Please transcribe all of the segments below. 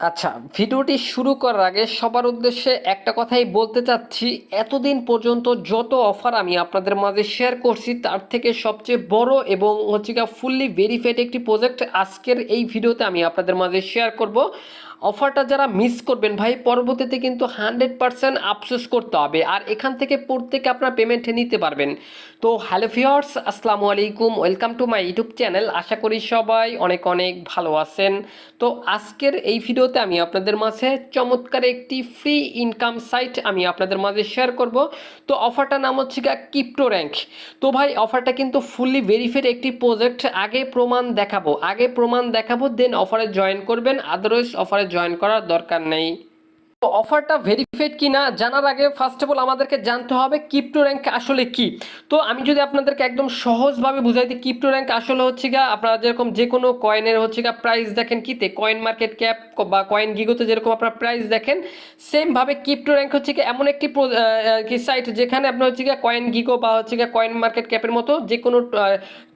আচ্ছা ভিডিওটি শুরু করার আগে সবার উদ্দেশ্যে একটা কথাই বলতে চাচ্ছি। এতদিন পর্যন্ত যত অফার আমি আপনাদের মাঝে শেয়ার করছি, তার থেকে সবচেয়ে বড় এবং হচ্ছে ফুললি ভেরিফাইড একটি প্রজেক্ট আজকের এই ভিডিওতে আমি আপনাদের মাঝে শেয়ার করব। অফারটা যারা মিস করবেন ভাই, পরবর্তীতে কিন্তু হান্ড্রেড পার্সেন্ট আফসোস করতে হবে। আর এখান থেকে প্রত্যেকে আপনার পেমেন্ট নিতে পারবেন। তো হ্যালো ফিয়ার্স আসসালামু আলাইকুম welcome to my YouTube channel আশা করি সবাই অনেক অনেক ভালো আছেন। তো আজকের এই ভিডিওতে আমি আপনাদের মাঝে চমৎকার একটি ফ্রি ইনকাম সাইট আমি আপনাদের মাঝে শেয়ার করব। তো অফারটার নাম হচ্ছে গা কিপ্টো র্যাঙ্ক তো ভাই, অফারটা কিন্তু ফুললি ভেরিফাইড একটি প্রজেক্ট আগে প্রমাণ দেখাবো। আগে প্রমাণ দেখাবো দেন অফারে জয়েন করবেন। আদারওয়াইজ অফারে জয়েন করার দরকার নেই। তো অফারটা ভেরিফাইড কি না জানার আগে ফার্স্ট অফ অল আমাদেরকে জানতে হবে ক্রিপ্টো র্যাঙ্ক আসলে কি। তো আমি যদি আপনাদেরকে একদম সহজভাবে বুঝাই দিই ক্রিপ্টো র্যাঙ্ক আসলে হচ্ছে গা আপনারা যেরকম যে কোনো কয়েনের হচ্ছে গা প্রাইস দেখেন কিতে কয়েন মার্কেট ক্যাপ বা কয়েন গিগোতে যেরকম আপনারা প্রাইস দেখেন সেমভাবে ক্রিপ্টো র্যাঙ্ক হচ্ছে কি এমন একটি সাইট যেখানে আপনার হচ্ছে গিয়ে কয়েন গিগো বা হচ্ছে গিয়ে কয়েন মার্কেট ক্যাপের মতো যে কোনো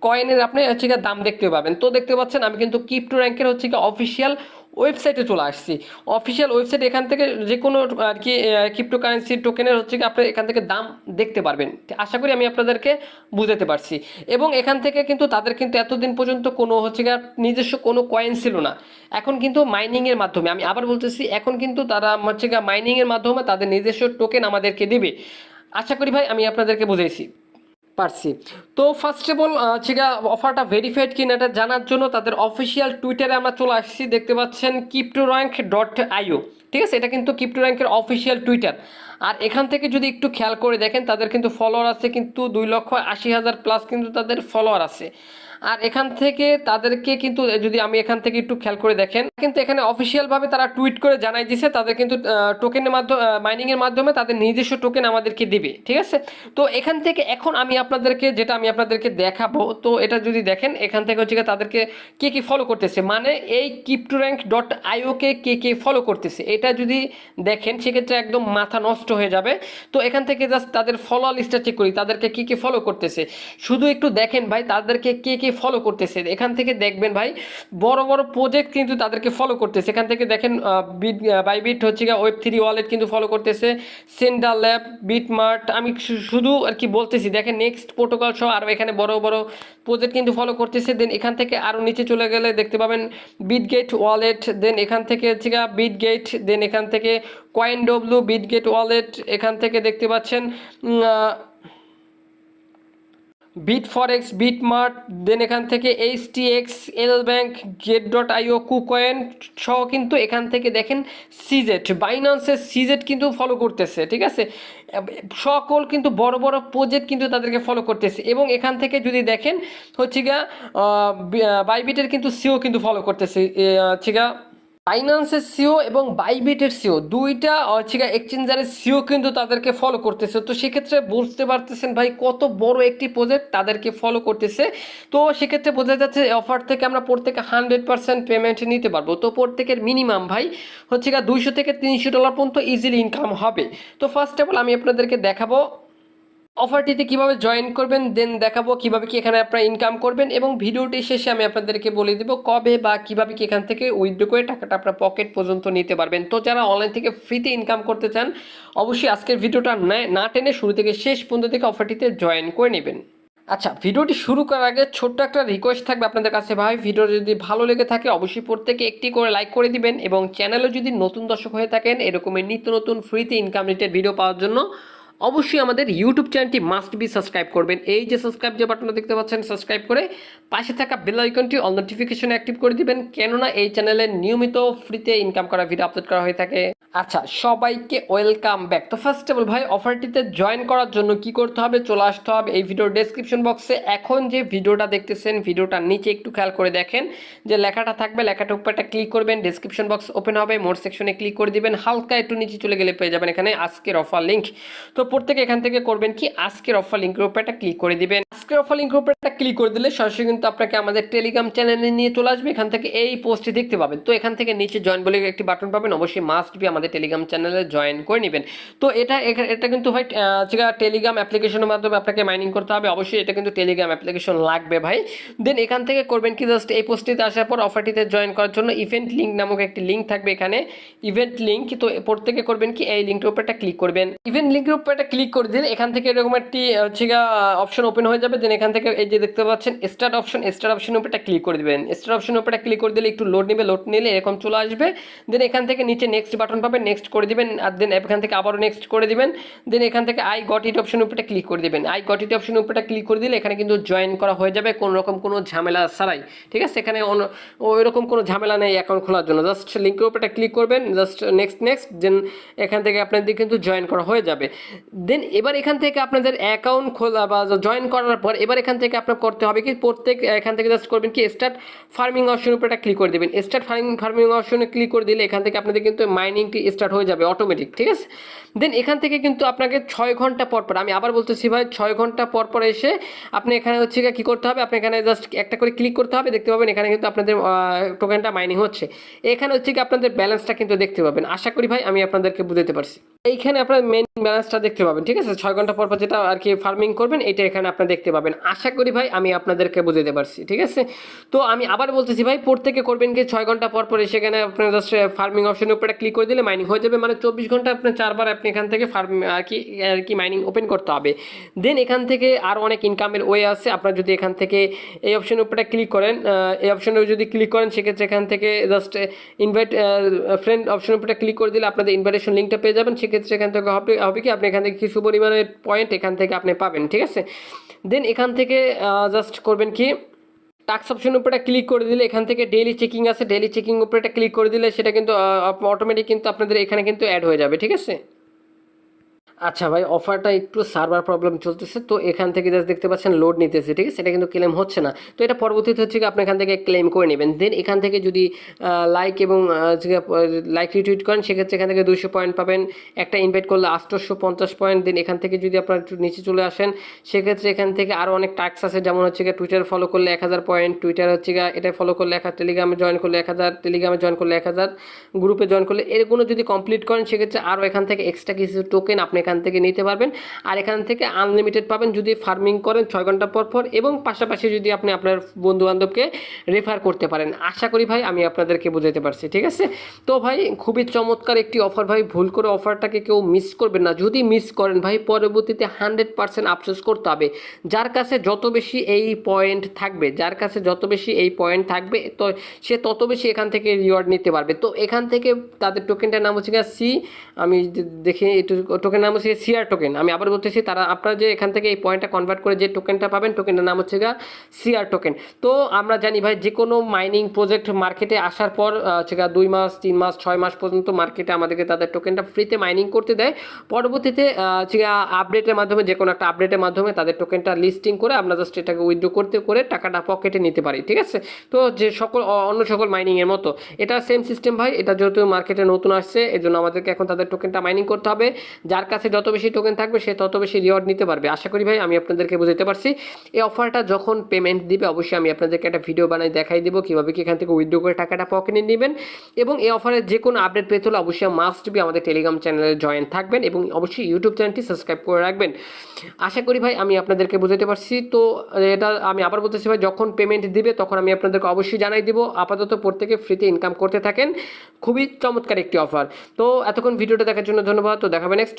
কয়েনের আপনি হচ্ছে গিয়ে দাম দেখতে পাবেন। তো দেখতে পাচ্ছেন আমি কিন্তু ক্রিপ্টো র্যাঙ্কের হচ্ছে গিয়ে অফিসিয়াল ওয়েবসাইটে চলে আসছি। অফিসিয়াল ওয়েবসাইট এখান থেকে যে কোনো, আর কি ক্রিপ্টো কারেন্সি টোকেনের হচ্ছে কি আপনি এখান থেকে দাম দেখতে পারবেন। আশা করি আমি আপনাদেরকে বুঝাতে পারছি। এবং এখান থেকে কিন্তু তাদের কিন্তু এতদিন পর্যন্ত কোনো হচ্ছে গিয়ে নিজস্ব কোনো কয়েন ছিল না। এখন কিন্তু মাইনিংয়ের মাধ্যমে, আমি আবার বলতেছি, এখন কিন্তু তারা হচ্ছে গিয়ে মাইনিংয়ের মাধ্যমে তাদের নিজস্ব টোকেন আমাদেরকে দেবে। আশা করি ভাই, আমি আপনাদেরকে বুঝাইছি। পারছি। তো ফার্স্ট অফ অল সেটা অফারটা ভেরিফাইড কিনা এটা জানার জন্য তাদের অফিসিয়াল টুইটারে আমরা চলে আসছি। দেখতে পাচ্ছেন কিপ্টো র্যাঙ্ক ডট আইও ঠিক আছে? এটা কিন্তু কিপ্টো র্যাঙ্কের অফিসিয়াল টুইটার আর এখান থেকে যদি একটু খেয়াল করে দেখেন, তাদের কিন্তু ফলোয়ার আছে কিন্তু দুই লক্ষ আশি হাজার প্লাস কিন্তু তাদের ফলোয়ার আছে। আর এখান থেকে তাদেরকে কিন্তু যদি আমি এখান থেকে একটু খেয়াল করে দেখেন, কিন্তু এখানে অফিসিয়ালভাবে তারা টুইট করে জানাই দিছে, তাদের কিন্তু টোকেনের মাধ্যমে মাইনিংয়ের মাধ্যমে তাদের নিজস্ব টোকেন আমাদেরকে দিবে, ঠিক আছে? তো এখান থেকে এখন আমি আপনাদেরকে, যেটা আমি আপনাদেরকে দেখাবো, তো এটা যদি দেখেন, এখান থেকে হচ্ছে তাদেরকে কে কে ফলো করতেছে মানে এই কিপ্টো র্যাঙ্ক ডট আইওকে কে কে ফলো করতেছে, এটা যদি দেখেন, সেক্ষেত্রে একদম মাথা নষ্ট হয়ে যাবে। তো এখান থেকে জাস্ট তাদের ফলো লিস্টটা চেক করি, তাদেরকে কে কে ফলো করতেছে। শুধু একটু দেখেন ভাই, তাদেরকে কে কে ফলো করতেছে। এখান থেকে দেখবেন ভাই, বড় বড় প্রজেক্ট কিন্তু তাদেরকে ফলো করতেছে। এখান থেকে দেখেন বিট বাইবিট হচ্ছে গিয়ে ওয়েব থ্রি ওয়ালেট কিন্তু ফলো করতেছে। সেন্ডার ল্যাব বিটমার্ট আমি শুধু আর কি বলতেছি, দেখেন নেক্সট প্রোটোকল সহ আরও এখানে বড় বড় প্রজেক্ট কিন্তু ফলো করতেছে দেন এখান থেকে আরও নিচে চলে গেলে দেখতে পাবেন বিটগেট ওয়ালেট দেন এখান থেকে হচ্ছে বিটগেট দেন এখান থেকে কয়েন ডব্লু বিটগেট ওয়ালেট এখান থেকে দেখতে পাচ্ছেন bit forex bit mart then এখান থেকে H T X, L bank gate dot io KuCoin সহ কিন্তু এখান থেকে দেখেন সিজেট বাইনান্সের সিজেট কিন্তু ফলো করতেছে, ঠিক আছে? সকল কিন্তু বড় বড় প্রজেক্ট কিন্তু তাদেরকে ফলো করতেছে এবং এখান থেকে যদি দেখেন হচ্ছে গিয়া বাইবিটের কিন্তু সিও কিন্তু ফলো করতেছে হচ্ছে গিয়া ফাইন্যান্সের সিও এবং বাইবিটের সিও দুইটা হচ্ছে এক্সচেঞ্জারের সিও কিন্তু তাদেরকে ফলো করতেছে। তো সেক্ষেত্রে বুঝতে পারতেছেন ভাই কত বড় একটি প্রজেক্ট তাদেরকে ফলো করতেছে। তো সেক্ষেত্রে বোঝা যাচ্ছে অফার থেকে আমরা প্রত্যেকে হান্ড্রেড পার্সেন্ট পেমেন্ট নিতে পারব। তো প্রত্যেকের মিনিমাম ভাই হচ্ছে গিয়ে দুইশো থেকে তিনশো ডলার পর্যন্ত ইজিলি ইনকাম হবে। তো ফার্স্ট অফ অল আমি আপনাদেরকে দেখাবো অফারটিতে কীভাবে জয়েন করবেন দেন দেখাবো কীভাবে কি এখানে আপনারা ইনকাম করবেন এবং ভিডিওটি শেষে আমি আপনাদেরকে বলে দেব কবে বা কীভাবে কি এখান থেকে উইথড্র করে টাকাটা আপনার পকেট পর্যন্ত নিতে পারবেন। তো যারা অনলাইন থেকে ফ্রিতে ইনকাম করতে চান, অবশ্যই আজকের ভিডিওটা না- টেনে শুরু থেকে শেষ পর্যন্ত থেকে অফারটিতে জয়েন করে নেবেন। আচ্ছা ভিডিওটি শুরু করার আগে ছোট্ট একটা রিকোয়েস্ট থাকবে আপনাদের কাছে ভাই। ভিডিও যদি ভালো লেগে থাকে, অবশ্যই প্রত্যেকে একটি করে লাইক করে দিবেন এবং চ্যানেলে যদি নতুন দর্শক হয়ে থাকেন, এরকমের নিত্য নতুন ফ্রিতে ইনকাম রিলেটেড ভিডিও পাওয়ার জন্য অবশ্যই আমাদের ইউটিউব চ্যানেলটি মাস্ট বি সাবস্ক্রাইব করবেন। এই যে সাবস্ক্রাইব যে বাটনটা দেখতে পাচ্ছেন সাবস্ক্রাইব করে পাশে থাকা বেল আইকনটি অল নোটিফিকেশন অ্যাক্টিভ করে দিবেন, কেননা এই চ্যানেলে নিয়মিত ফ্রিতে ইনকাম করা ভিডিও আপলোড করা হয়ে থাকে। আচ্ছা সবাইকে ওয়েলকাম ব্যাক তো ফার্স্ট অফ অল ভাই অফারটিতে জয়েন করার জন্য কি করতে হবে? চলে আসতে হবে এই ভিডিওর ডেসক্রিপশন বক্সে এখন যে ভিডিওটা দেখতেছেন ভিডিওটার নিচে একটু খেয়াল করে দেখেন যে লেখাটা থাকবে উপর একটা ক্লিক করবেন ডেসক্রিপশন বক্স ওপেন হবে মোর সেকশনে ক্লিক করে দিবেন, হালকা একটু নিচে চলে গেলে পেয়ে যাবেন এখানে আজকের অফার লিঙ্ক তো প্রত্যেকে এখান থেকে করবেন কি? আজকের অফার লিঙ্কের উপর একটা ক্লিক করে দিবেন। আজকের অফার লিঙ্কের উপর একটা ক্লিক করে দিলে সরাসরি কিন্তু আপনাকে আমাদের টেলিগ্রাম চ্যানেলে নিয়ে চলে আসবে। এখান থেকে এই পোস্টটি দেখতে পাবেন। তো এখান থেকে নিচে জয়েন বলে একটি বাটন পাবেন। অবশ্যই মাস্ট বি আমাদের টেলিগ্রাম চ্যানেলে জয়েন করে নেবেন। তো এটা এটা কিন্তু ভাই টেলিগ্রাম অ্যাপ্লিকেশনের মাধ্যমে আপনাকে মাইনিং করতে হবে। অবশ্যই এটা কিন্তু টেলিগ্রাম অ্যাপ্লিকেশন লাগবে ভাই। দেন এখান থেকে করবেন কি? জাস্ট এই পোস্টটিতে আসার পর অফারটিতে জয়েন করার জন্য ইভেন্ট লিঙ্ক নামক একটি লিঙ্ক থাকবে এখানে। ইভেন্ট লিঙ্ক তো প্রত্যেকে করবেন কি? এই লিঙ্কটার উপর একটা ক্লিক করবেন। ইভেন্ট লিঙ্কের উপর একটা ক্লিক করে দিলে এখান থেকে এরকম একটি হচ্ছে অপশন ওপেন হয়ে যাবে দেন এখান থেকে এই যে দেখতে পাচ্ছেন স্টার্ট অপশন স্টার্ট অপশনের উপর একটা ক্লিক করে দিবেন। স্টার্ট অপশনের উপর ক্লিক করে দিলে একটু লোড নেবে লোড নিলে এরকম চলে আসবে। দেন এখান থেকে নিচে নেক্সট বাটন পাবেন নেক্সট করে দিবেন, আর দেন এখান থেকে আবারও নেক্সট করে দিবেন। দেন এখান থেকে আই গট ইট অপশনের উপরে ক্লিক করে দিবেন। আই গট ইট অপশনের উপরে ক্লিক করে দিলে এখানে কিন্তু জয়েন করা হয়ে যাবে, কোনো রকম কোনো ঝামেলা ছাড়াই। ঠিক আছে? এখানে ওই রকম কোনো ঝামেলা নেই অ্যাকাউন্ট খোলার জন্য। জাস্ট লিঙ্কের উপরে ক্লিক করবেন জাস্ট নেক্সট নেক্সট দেন এখান থেকে আপনাদের কিন্তু জয়েন করা হয়ে যাবে। দেন এবার এখান থেকে আপনাদের অ্যাকাউন্ট খোলা বা জয়েন করার পর এবার এখান থেকে আপনার করতে হবে কি? প্রত্যেক, এখান থেকে জাস্ট করবেন কি? স্টার্ট ফার্মিং অপশনের উপরে ক্লিক করে দেবেন। স্টার্ট ফার্মিং ফার্মিং অপশনে ক্লিক করে দিলে এখান থেকে আপনাদের কিন্তু মাইনিংটি স্টার্ট হয়ে যাবে অটোমেটিক ঠিক আছে? দেন এখান থেকে কিন্তু আপনাকে ছয় ঘণ্টা পর পর, আমি আবার বলতেছি ভাই, ছয় ঘণ্টা পর পর এসে আপনি এখানে হচ্ছে কী করতে হবে? আপনি এখানে জাস্ট একটা করে ক্লিক করতে হবে, দেখতে পাবেন এখানে কিন্তু আপনাদের টোকেনটা মাইনিং হচ্ছে। এখানে হচ্ছে কি আপনাদের ব্যালেন্সটা কিন্তু দেখতে পাবেন। আশা করি ভাই, আমি আপনাদেরকে বুঝাতে পারছি। এইখানে আপনার মেন ব্যালেন্সটা দেখতে পাবেন, ঠিক আছে? ছয় ঘণ্টা পর পর যেটা আর কি ফার্মিং করবেন, এটা এখানে আপনার দেখতে পাবেন। আশা করি ভাই, আমি আপনাদেরকে বুঝাতে পারছি, ঠিক আছে? তো আমি আবার বলতেছি ভাই, প্রত্যেকে করবেন কি, ছয় ঘণ্টা পর পর সেখানে আপনার জাস্ট ফার্মিং অপশনের উপরে ক্লিক করে দিলে মাইনিং হয়ে যাবে। মানে চব্বিশ ঘণ্টা আপনার চারবার আপনি এখান থেকে ফার্ম আর কি আর কি মাইনিং ওপেন করতে হবে। দেন এখান থেকে আর অনেক ইনকামের ওয়ে আছে। আপনার যদি এখান থেকে এই অপশনের উপরে ক্লিক করেন এই অপশনে যদি ক্লিক করেন, সেক্ষেত্রে এখান থেকে জাস্ট ইনভাইট ফ্রেন্ড অপশনের উপরে ক্লিক করে দিলে আপনাদের ইনভাইটেশন লিঙ্কটা পেয়ে যাবেন। সেক্ষেত্রে এখান থেকে হবে কি? আপনি এখান থেকে কিছু পরিমাণের পয়েন্ট এখান থেকে আপনি পাবেন, ঠিক আছে? দেন এখান থেকে জাস্ট করবেন কি? টাক্স অপশনের উপরে ক্লিক করে দিলে এখান থেকে ডেইলি চেকিং আছে। ডেইলি চেকিং উপরে ক্লিক করে দিলে সেটা কিন্তু অটোমেটিক কিন্তু আপনাদের এখানে কিন্তু অ্যাড হয়ে যাবে, ঠিক আছে? আচ্ছা ভাই অফারটা একটু সার্ভার প্রবলেম চলতেছে, তো এখান থেকে জাস্ট দেখতে পাচ্ছেন লোড নিতেছে, ঠিক আছে? এটা কিন্তু ক্লেম হচ্ছে না। তো এটা পরবর্তীতে হচ্ছে কি, আপনি এখান থেকে ক্লেম করে নেবেন। দেন এখান থেকে যদি লাইক এবং লাইক রিটুইট করেন, সেক্ষেত্রে এখান থেকে দুশো পয়েন্ট পাবেন। একটা ইনভাইট করলে আটশোশো পঞ্চাশ পয়েন্ট দেন এখান থেকে যদি আপনার একটু নিচে চলে আসেন, সেক্ষেত্রে এখান থেকে আরও অনেক টাক্স আছে, যেমন হচ্ছে গিয়ে টুইটার ফলো করলে এক হাজার পয়েন্ট টুইটার হচ্ছে গিয়ে এটা ফলো করলে এক হাজার টেলিগ্রামে জয়েন করলে এক হাজার টেলিগ্রামে জয়েন করলে এক হাজার গ্রুপে জয়েন করলে এরগুলো যদি কমপ্লিট করেন, সেক্ষেত্রে আরও এখান থেকে এক্সট্রা কিছু টোকেন আপনি এখান থেকে নিতে পারবেন। আর এখান থেকে আনলিমিটেড পাবেন যদি ফার্মিং করেন ছয় ঘণ্টা পর পর এবং পাশাপাশি যদি আপনি আপনার বন্ধু বান্ধবকে রেফার করতে পারেন। আশা করি ভাই আমি আপনাদেরকে বোঝাতে পারছি, ঠিক আছে? তো ভাই খুবই চমৎকার একটি অফার ভাই, ভুল করে অফারটাকে কেউ মিস করবেন না। যদি মিস করেন ভাই, পরবর্তীতে হান্ড্রেড পার্সেন্ট আফসোস করতে হবে। যার কাছে যত বেশি এই পয়েন্ট থাকবে, যার কাছে যত বেশি এই পয়েন্ট থাকবে, তো সে তত বেশি এখান থেকে রিওয়ার্ড নিতে পারবে। তো এখান থেকে তাদের টোকেনটার নাম হচ্ছে সি আমি দেখি টোকেন নাম হচ্ছে সিআর টোকেন আমি আবার বলতেছি, তারা আপনারা যে এখান থেকে এই পয়েন্টটা কনভার্ট করে যে টোকেনটা পাবেন টোকেনটার নাম হচ্ছে গিয়ে সিআর টোকেন তো আমরা জানি ভাই, যে কোনো মাইনিং প্রজেক্ট মার্কেটে আসার পর হচ্ছে গিয়ে দুই মাস, তিন মাস, ছয় মাস পর্যন্ত মার্কেটে আমাদেরকে তাদের টোকেনটা ফ্রিতে মাইনিং করতে দেয়। পরবর্তীতে হচ্ছে গিয়ে আপডেটের মাধ্যমে, যে কোনো একটা আপডেটের মাধ্যমে তাদের টোকেনটা লিস্টিং করে আমরা জাস্ট এটাকে উইথড্র করতে, করে টাকাটা পকেটে নিতে পারি, ঠিক আছে? তো যে সকল অন্য সকল মাইনিংয়ের মতো। এটা সেম সিস্টেম ভাই, এটা যেহেতু মার্কেটে নতুন আসছে এই জন্য আমাদেরকে এখন তাদের টোকেনটা মাইনিং করতে হবে। যার কাছে যত বেশি টোকেন থাকবে সে তত বেশি রিওয়ার্ড নিতে পারবে। আশা করি ভাই, আমি আপনাদেরকে বুঝতে পারছি। এই অফারটা যখন পেমেন্ট দিবে, অবশ্যই আমি আপনাদেরকে একটা ভিডিও বানাই দেখাই দেবো, কীভাবে কি এখান থেকে উইথড্র করে টাকাটা পকেটে নেবেন। এবং এই অফারের যে কোনো আপডেট পেতে হলে অবশ্যই মাস্ট বি আমাদের টেলিগ্রাম চ্যানেলে জয়েন থাকবেন এবং অবশ্যই ইউটিউব চ্যানেলটি সাবস্ক্রাইব করে রাখবেন। আশা করি ভাই, আমি আপনাদেরকে বুঝাতে পারছি। তো, এটা আমি আবার বলতেছি ভাই, যখন পেমেন্ট দিবে, তখন আমি আপনাদেরকে অবশ্যই জানাই দিব। আপাতত প্রত্যেকে ফ্রিতে ইনকাম করতে থাকেন। খুবই চমৎকার একটি অফার তো, এতক্ষণ ভিডিওটা দেখার জন্য ধন্যবাদ। তো দেখাবেন নেক্সট